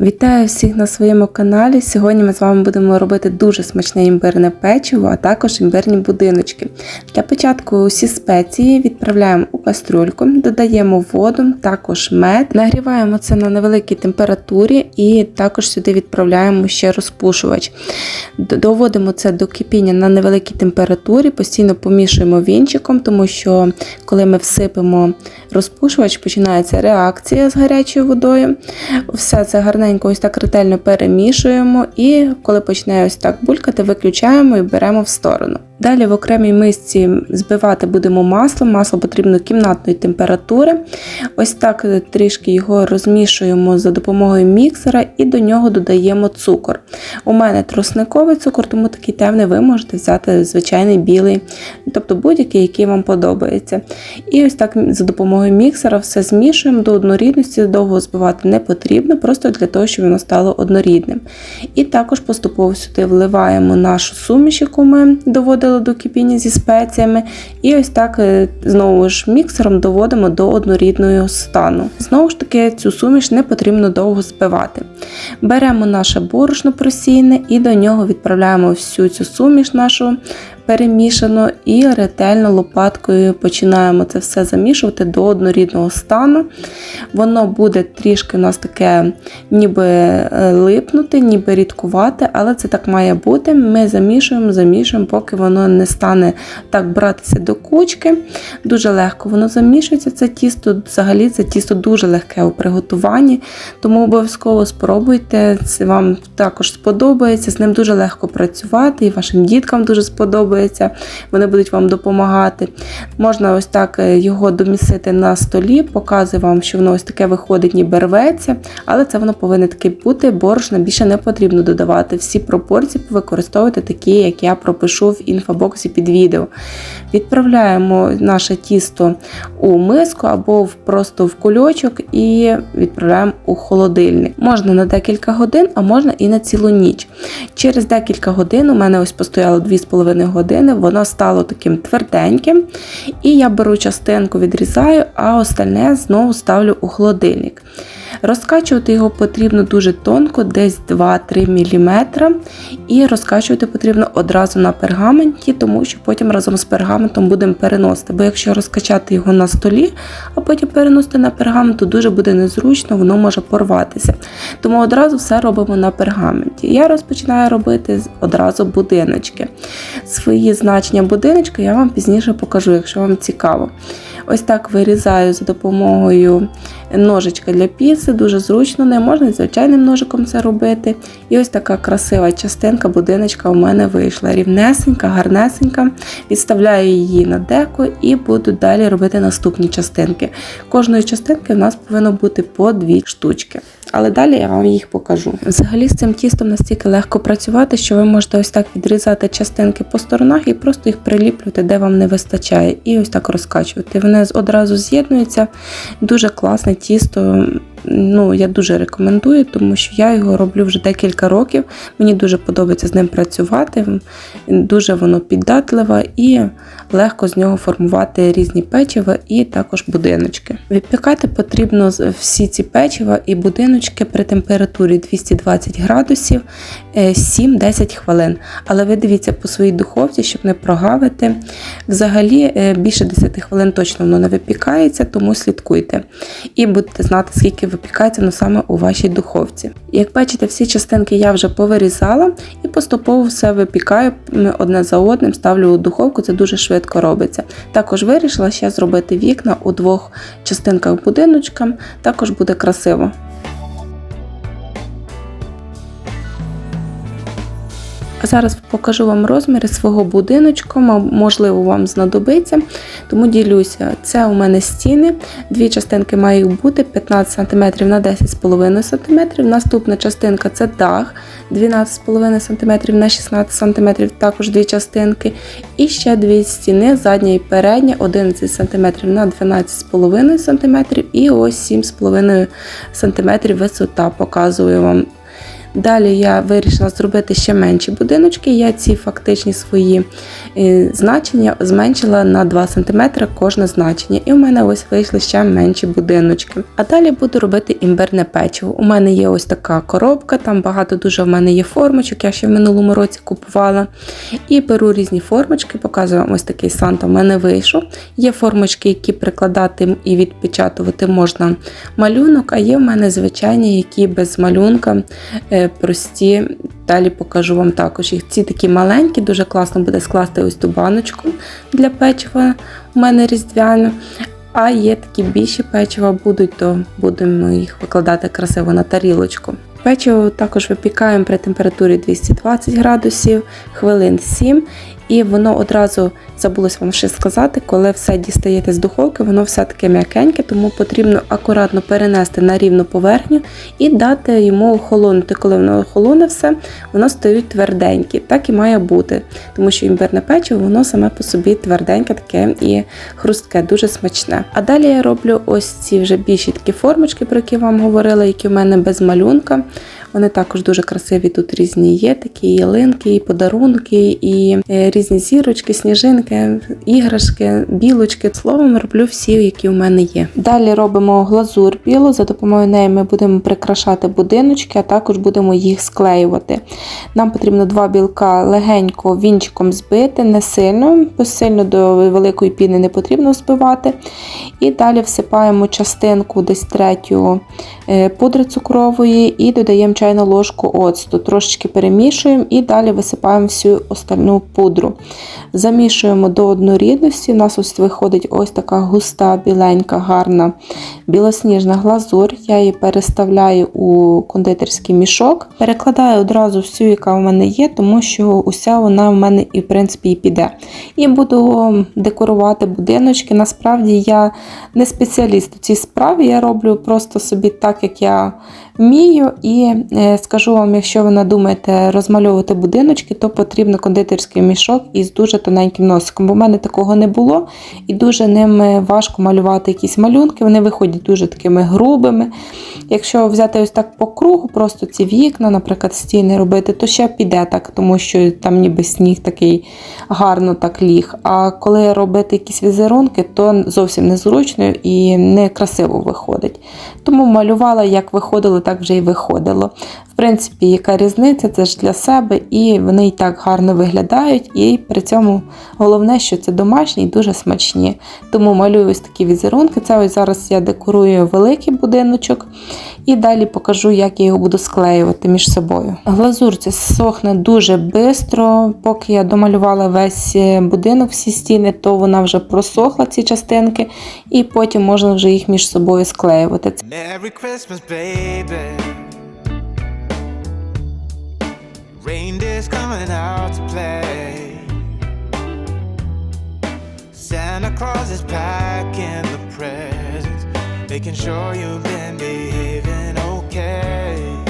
Вітаю всіх на своєму каналі. Сьогодні ми з вами будемо робити дуже смачне імбирне печиво, а також імбирні будиночки. Для початку усі спеції відправляємо у кастрюльку, додаємо воду, також мед, нагріваємо це на невеликій температурі і також сюди відправляємо ще розпушувач. Доводимо це до кипіння на невеликій температурі, постійно помішуємо вінчиком, тому що коли ми всипемо розпушувач, починається реакція з гарячою водою. Все це гарненько ось так ретельно перемішуємо, і коли почне ось так булькати, виключаємо і беремо в сторону. Далі в окремій мисці збивати будемо масло. Масло потрібно кімнатної температури. Ось так е, трішки його розмішуємо за допомогою міксера і до нього додаємо цукор. У мене тросниковий цукор, тому такий темний ви можете взяти звичайний білий, тобто будь-який, який вам подобається. І ось так за допомогою міксера все змішуємо до однорідності, довго збивати не потрібно, просто для того, щоб воно стало однорідним. І також поступово сюди вливаємо нашу суміш, яку ми доводили до кипіння зі спеціями. І ось так е, знову ж міксером доводимо до однорідного стану. Знову ж таки, цю суміш не потрібно довго збивати. Беремо наше борошно просійне і до нього відправляємо всю цю суміш нашу перемішану і ретельно лопаткою починаємо це все замішувати до однорідного стану. Воно буде трішки у нас таке ніби е, липнути, ніби рідкувати, але це так має бути. Ми замішуємо, замішуємо, поки воно не стане так братися до кучки. Дуже легко воно замішується. Це тісто, взагалі, це тісто дуже легке у приготуванні, тому обов'язково спробуйте. Це вам також сподобається. З ним дуже легко працювати, і вашим діткам дуже сподобається. Вони будуть вам допомагати. Можна ось так е, його домісити на столі, показую вам, що воно ось таке виходить, ніби рветься, але це воно повинно таки бути. Борошна більше не потрібно додавати. Всі пропорції використовуйте такі, як я пропишу в інфобоксі під відео. Відправляємо наше тісто у миску або просто в кульочок і відправляємо у холодильник. Можна на декілька годин, а можна і на цілу ніч. Через декілька годин у мене ось постояло 2,5 години, воно стало таким тверденьким. І я беру частинку, відрізаю, а остальне знову ставлю у холодильник. Розкачувати його потрібно дуже тонко, десь 2-3 мм. І розкачувати потрібно одразу на пергаменті, тому що потім разом з пергаментом будемо переносити. Бо якщо розкачати його на столі, а потім переносити на пергамент, то дуже буде незручно, воно може порватися. Тому одразу все робимо на пергаменті. Я розпочинаю робити одразу будиночки. Свої значення будиночка я вам пізніше покажу, якщо вам цікаво. Ось так вирізаю за допомогою ножичка для піци, дуже зручно, не можна звичайним ножиком це робити. І ось така красива частинка будиночка у мене вийшла. Рівнесенька, гарнесенька. Відставляю її на деко і буду далі робити наступні частинки. Кожної частинки в нас повинно бути по дві штучки. Але далі я вам їх покажу. Взагалі з цим тістом настільки легко працювати, що ви можете ось так відрізати частинки по сторонах і просто їх приліплювати, де вам не вистачає, і ось так розкачувати. Вони одразу з'єднуються. Дуже класне тісто. Ну, я дуже рекомендую, тому що я його роблю вже декілька років. Мені дуже подобається з ним працювати. Дуже воно піддатливе і легко з нього формувати різні печива і також будиночки. Випікати потрібно всі ці печива і будиночки при температурі 220 градусів е, 7-10 хвилин. Але ви дивіться по своїй духовці, щоб не прогавити. Взагалі е, більше 10 хвилин точно воно не випікається, тому слідкуйте. І будете знати, скільки випікається воно саме у вашій духовці. Як бачите, всі частинки я вже повирізала і поступово все випікаю одне за одним, ставлю у духовку, це дуже швидко робиться. Також вирішила ще зробити вікна у двох частинках будиночка, також буде красиво. Зараз покажу вам розміри свого будиночку, можливо, вам знадобиться, тому ділюся. Це у мене стіни, дві частинки мають бути 15 см на 10,5 см. Наступна частинка це дах 12,5 см на 16 см, також дві частинки. І ще дві стіни, задня і передня, 11 см на 12,5 см і ось 7,5 см висота. Показую вам Далі я вирішила зробити ще менші будиночки. Я ці фактичні свої е, значення зменшила на 2 см кожне значення. І у мене ось вийшли ще менші будиночки. А далі буду робити імбирне печиво. У мене є ось така коробка, там багато дуже в мене є формочок, я ще в минулому році купувала. І беру різні формочки, показую вам ось такий санта в мене вийшов. Є формочки, які прикладати і відпечатувати можна малюнок, а є в мене звичайні, які без малюнка е, прості. Далі покажу вам також їх. Ці такі маленькі, дуже класно буде скласти ось ту баночку для печива. У мене різдвяне. А є такі більші печива будуть, то будемо їх викладати красиво на тарілочку. Печиво також випікаємо при температурі 220 градусів, хвилин 7, і воно одразу забулось вам ще сказати, коли все дістаєте з духовки, воно все таке м'якеньке, тому потрібно акуратно перенести на рівну поверхню і дати йому охолонути. Коли воно охолоне все, воно стають тверденькі. Так і має бути, тому що імбирне печиво, воно саме по собі тверденьке, таке і хрустке, дуже смачне. А далі я роблю ось ці вже більші такі формочки, про які вам говорила, які в мене без малюнка. Вони також дуже красиві. Тут різні є такі ялинки, і подарунки, і е, різні зірочки, сніжинки, іграшки, білочки. Словом, роблю всі, які в мене є. Далі робимо глазур білу. За допомогою неї ми будемо прикрашати будиночки, а також будемо їх склеювати. Нам потрібно два білка легенько вінчиком збити, не сильно, бо сильно до великої піни не потрібно збивати. І далі всипаємо частинку десь третю е, пудри цукрової і додаємо чайну ложку оцту. Трошечки перемішуємо і далі висипаємо всю остальну пудру. Замішуємо до однорідності. У нас ось виходить ось така густа, біленька, гарна білосніжна глазур. Я її переставляю у кондитерський мішок. Перекладаю одразу всю, яка в мене є, тому що уся вона в мене і в принципі і піде. І буду декорувати будиночки. Насправді я не спеціаліст у цій справі, я роблю просто собі так, як я вмію. І е, скажу вам, якщо ви надумаєте розмальовувати будиночки, то потрібно кондитерський мішок із дуже тоненьким носиком. Бо в мене такого не було, і дуже ними важко малювати якісь малюнки. Вони виходять дуже такими грубими. Якщо взяти ось так по кругу, просто ці вікна, наприклад, стіни робити, то ще піде так, тому що там ніби сніг такий гарно так ліг. А коли робити якісь візерунки, то зовсім незручно і некрасиво виходить. Тому малювала, як виходило, так вже і виходило. В принципі, яка різниця, це ж для себе, і вони і так гарно виглядають. І при цьому головне, що це домашні і дуже смачні. Тому малюю ось такі візерунки. Це ось зараз я декорую великий будиночок. І далі покажу, як я його буду склеювати між собою. Глазур це сохне дуже швидко. Поки я домалювала весь е, будинок, всі стіни, то вона вже просохла ці частинки, і потім можна вже їх між собою склеювати. Merry Christmas, baby. Reindeer's coming out to play. Santa Claus is packing the presents, making sure you've been behaving okay.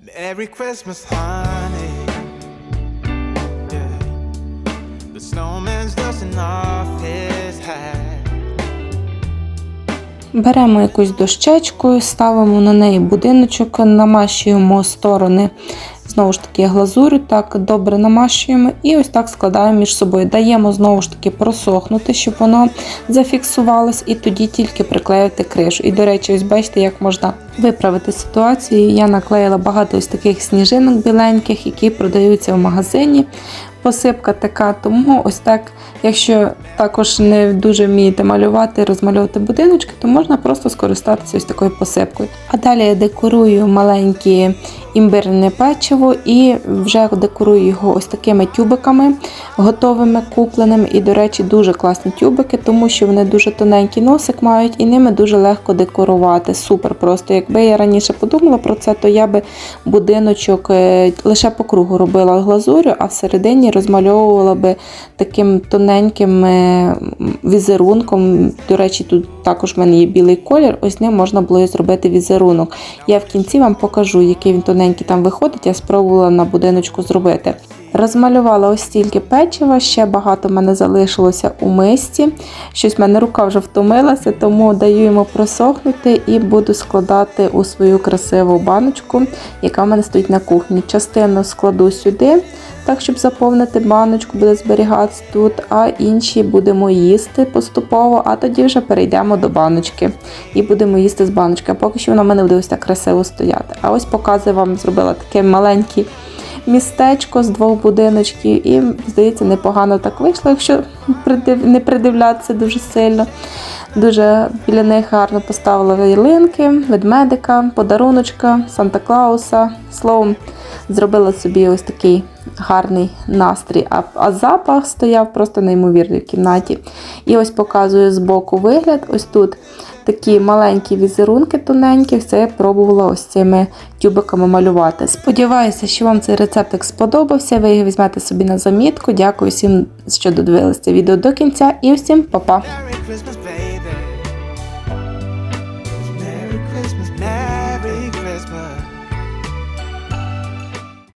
Merry Christmas, honey. Yeah. The snowman's dusting off his hat. Беремо якусь дощечку, ставимо на неї будиночок, намащуємо сторони. Знову ж таки, глазурю так добре намащуємо і ось так складаємо між собою. Даємо знову ж таки просохнути, щоб воно зафіксувалось, і тоді тільки приклеїти кришу. І, до речі, ось бачите, як можна виправити ситуацію. Я наклеїла багато ось таких сніжинок біленьких, які продаються в магазині. Посипка така, тому ось так, якщо також не дуже вмієте малювати, розмальовувати будиночки, то можна просто скористатися ось такою посипкою. А далі я декорую маленькі імбирне печиво і вже декорую його ось такими тюбиками, готовими, купленими. І, до речі, дуже класні тюбики, тому що вони дуже тоненький носик мають і ними дуже легко декорувати. Супер просто. Якби я раніше подумала про це, то я би будиночок е, лише по кругу робила глазурю, а всередині розмальовувала би таким тоненьким е, візерунком. До речі, тут також в мене є білий колір, ось ним можна було зробити візерунок. Я в кінці вам покажу, який він тоненький там виходить, я спробувала на будиночку зробити. Розмалювала ось стільки печива, ще багато в мене залишилося у мисці. Щось в мене рука вже втомилася, тому даю йому просохнути і буду складати у свою красиву баночку, яка в мене стоїть на кухні. Частину складу сюди, так щоб заповнити баночку, буде зберігатися тут, а інші будемо їсти поступово, а тоді вже перейдемо до баночки і будемо їсти з баночки. А поки що вона в мене буде ось так красиво стояти. А ось показую вам, зробила таке маленьке містечко з двох будиночків, і здається, непогано так вийшло, якщо не придивлятися дуже сильно. Дуже біля них гарно поставила ялинки, ведмедика, подаруночка, Санта Клауса. Словом, зробила собі ось такий гарний настрій. А, а запах стояв просто неймовірний в кімнаті. І ось показую з боку вигляд. Ось тут такі маленькі візерунки тоненькі. Все я пробувала ось цими тюбиками малювати. Сподіваюся, що вам цей рецептик сподобався. Ви його візьмете собі на замітку. Дякую всім, що додивилися відео до кінця, і всім па-па!